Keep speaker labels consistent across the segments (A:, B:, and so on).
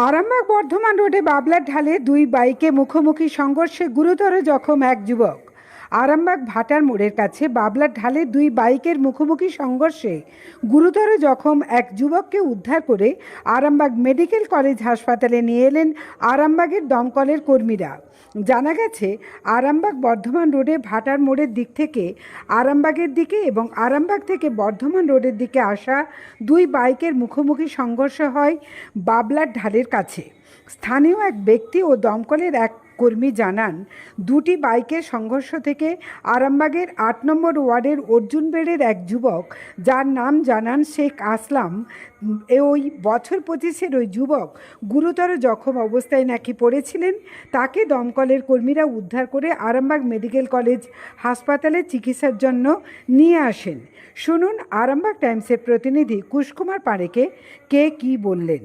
A: আরামবাগ বর্ধমান রোডে বাবলার ঢালে দুই বাইকে মুখোমুখি সংঘর্ষে গুরুতর জখম এক যুবক। আরামবাগ ভাটার মোড়ের কাছে বাবলার ঢালে দুই বাইকের মুখোমুখি সংঘর্ষে গুরুতর জখম এক যুবককে উদ্ধার করে আরামবাগ মেডিকেল কলেজ হাসপাতালে নিয়ে এলেন আরামবাগের দমকলের কর্মীরা। জানা গেছে, আরামবাগ বর্ধমান রোডে ভাটার মোড়ের দিক থেকে আরামবাগের দিকে এবং আরামবাগ থেকে বর্ধমান রোডের দিকে আসা দুই বাইকের মুখোমুখি সংঘর্ষ হয় বাবলার ঢালের কাছে। স্থানীয় এক ব্যক্তি ও দমকলের এক কর্মী জানান, দুটি বাইকের সংঘর্ষ থেকে আরামবাগের আট নম্বর ওয়ার্ডের অর্জুনবেড়ের এক যুবক, যার নাম জানান শেখ আসলাম ওই বছর পঁচিশের ওই যুবক গুরুতর জখম অবস্থায় নাকি পড়েছিলেন, তাকে দমকলের কর্মীরা উদ্ধার করে আরামবাগ মেডিকেল কলেজ হাসপাতালে চিকিৎসার জন্য নিয়ে আসেন। শুনুন আরামবাগ টাইমসের প্রতিনিধি কুশকুমার পাড়েকে কে কি বললেন।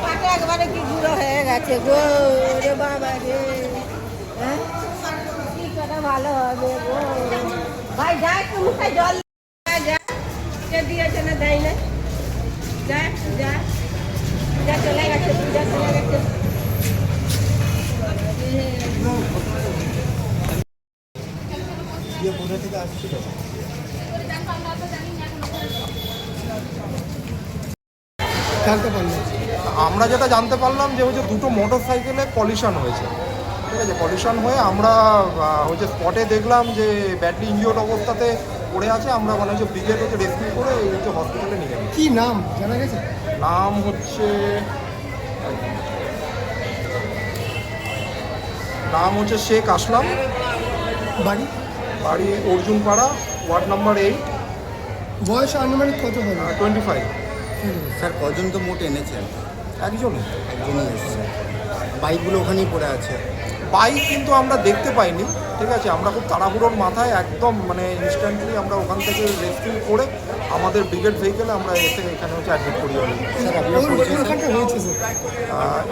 B: পাটা একবারে কি গুঁড়ো হয়ে গেছে গো রে বাবা রে হ্যাঁ কি করে ভালো হবে গো ভাই যা একটু মুখে জল যা, যা কে দিয়েছে না দেয় না যা যা যা চলে গেছে পূজা চলে গেছে
C: জানতে পারলেন
D: আমরা যেটা জানতে পারলাম যে হচ্ছে দুটো মোটর সাইকেলে পলিউশন হয়েছে। ঠিক আছে পলিউশন হয়ে আমরা হচ্ছে স্পটে দেখলাম যে ব্যাটারি ইঞ্জিওর অবস্থাতে পড়ে আছে আমরা মানে হচ্ছে ব্রিগেড হচ্ছে রেস্কিউ করে এই হচ্ছে হসপিটালে নিয়ে গেলাম।
C: কী নাম? জানা গেছে?
D: নাম হচ্ছে নাম হচ্ছে শেখ আসলাম।
C: বাড়ি?
D: বাড়ি অর্জুন পাড়া ওয়ার্ড নাম্বার এইট
C: বয়স আনুমানিক কত হবে?
D: টোয়েন্টি ফাইভ
E: স্যার কজন তো মোট এনেছেন?
D: একজনই
E: একজনই এসেছে বাইকগুলো ওখানেই পড়ে আছে।
D: বাইক কিন্তু আমরা দেখতে পাইনি ঠিক আছে? আমরা খুব তাড়াহুড়োর মাথায় একদম মানে ইনস্ট্যান্টলি আমরা ওখান থেকে রেস্কিউ করে আমাদের ব্রিগেড ভেহিকেলে আমরা এসে এখানে হচ্ছে অ্যাডমিট করি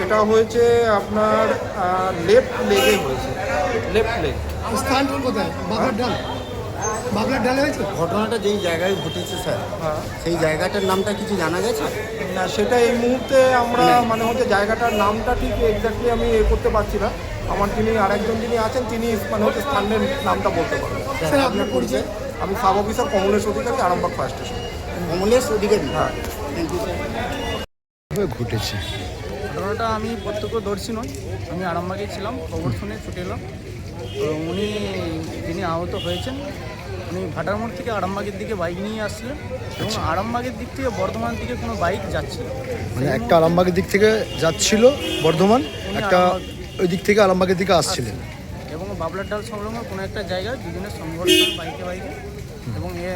D: এটা হয়েছে আপনার লেফট লেগে হয়েছে। লেফট লেগ
C: স্থান কোথায়? ডাল ডালে হয়েছে?
E: ঘটনাটা যেই জায়গায় ঘটেছে স্যার
D: হ্যাঁ।
E: সেই জায়গাটার নামটা কিছু জানা গেছে?
D: না সেটা এই মুহূর্তে আমরা মানে হচ্ছে জায়গাটার নামটা ঠিক এক্স্যাক্টলি আমি এ করতে পারছি না। আমার যিনি আরেকজন যিনি আছেন তিনি মানে হচ্ছে স্থানের নামটা বলতে পারবেন
C: স্যার আপনার পরিচয়?
D: আমি sub officer Kamlesh Adhikari Arambagh fire station
E: Kamlesh Adhikari?
D: হ্যাঁ।
E: থ্যাংক ইউ স্যার
C: ঘটেছে?
F: ঘটনাটা আমি প্রত্যক্ষদর্শী নই আমি আরামবাগে ছিলাম খবর শুনে ছুটে এলাম। তো উনি আহত হয়েছেন। উনি ভাটার মোড় থেকে আরামবাগের দিকে বাইক নিয়ে আসছিলেন এবং আরামবাগের দিক থেকে বর্ধমান দিকে কোনো বাইক যাচ্ছিল
G: মানে একটা আরামবাগের দিক থেকে যাচ্ছিল বর্ধমান একটা ওই দিক থেকে আরামবাগের দিকে আসছিলেন।
F: এবং বাবলার ডাল সংলগ্ন কোনো একটা জায়গায় দুজনের সংঘর্ষ বাইকে বাইকে এবং এ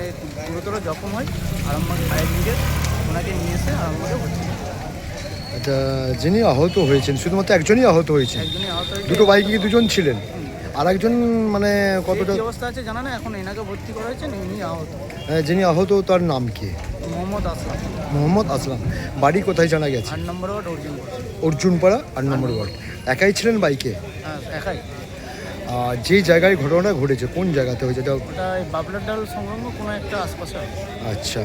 F: গুরুতর জখম হয় আরামবাগ ফায়ার ব্রিগেড ওনাকে নিয়ে এসে আরামবাগে ভর্তি
G: এটা যিনি আহত হয়েছেন শুধুমাত্র একজনই আহত হয়েছেন?
F: একজনই আহত হয়েছে
G: দুটো বাইকে দুজন ছিলেন? আর একজন মানে কতটা
F: অবস্থা আছে জানা না এখন এনাকে ভর্তি করা হয়েছে ইনি আহত।
G: আহ, যিনি আহত তার নাম কি?
F: মোহাম্মদ আসলাম।
G: মোহাম্মদ আসলাম। বাড়ি কোথায় জানা গেছে?
F: আট নম্বর ওয়ার্ড অর্জুন
G: অর্জুনপাড়া আট নম্বর ওয়ার্ড। একাই ছিলেন বাইকে?
F: হ্যাঁ একাই।
G: আর যে জায়গায় ঘটনাটা ঘটেছে কোন জায়গাতে হয়েছে? এটা
F: ওটা ডাল সংলগ্ন কোনো একটা আশপাশে
G: আচ্ছা।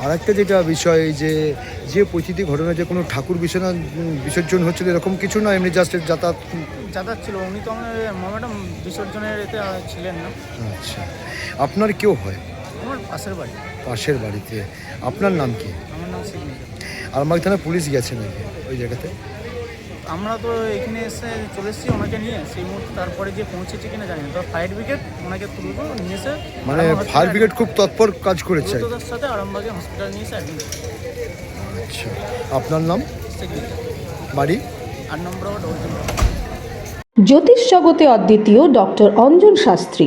G: আর একটা যেটা বিষয় যে যে পরিস্থিতি ঘটনা যে কোনো ঠাকুর বিসর্জন বিসর্জন হচ্ছিল এরকম কিছু না এমনি জাস্ট যাতায়াত?
F: যাতায়াত ছিল উনি তো আমার ম্যাডাম বিসর্জনের এতে ছিলেন না।
G: আচ্ছা। আপনার কেউ হয়?
F: আমার পাশের বাড়ি।
G: পাশের বাড়িতে। আপনার নাম কি?
F: আমার নাম সিগনেচার।
G: আমার থানা পুলিশ গেছে নাকি ওই জায়গাতে?
F: আমরা তো এখানে এসে চলে এসেছি ওনাকে নিয়ে। সেই মুহূর্তে তারপরে যে পৌঁছেছে কিনা জানি না। তো ফায়ার ব্রিগেড ওনাকে তুলবো নিয়ে এসে
G: মানে ফায়ার ব্রিগেড খুব তৎপর কাজ করেছে।
F: দ্রুততার সাথে আরামবাগে হসপিটাল নিয়ে এসে অ্যাডমিট
G: আচ্ছা। আপনার নাম? বাড়ি?
F: আট নম্বর
H: জ্যোতিষ জগতে অদ্বিতীয় ডক্টর অঞ্জন শাস্ত্রী।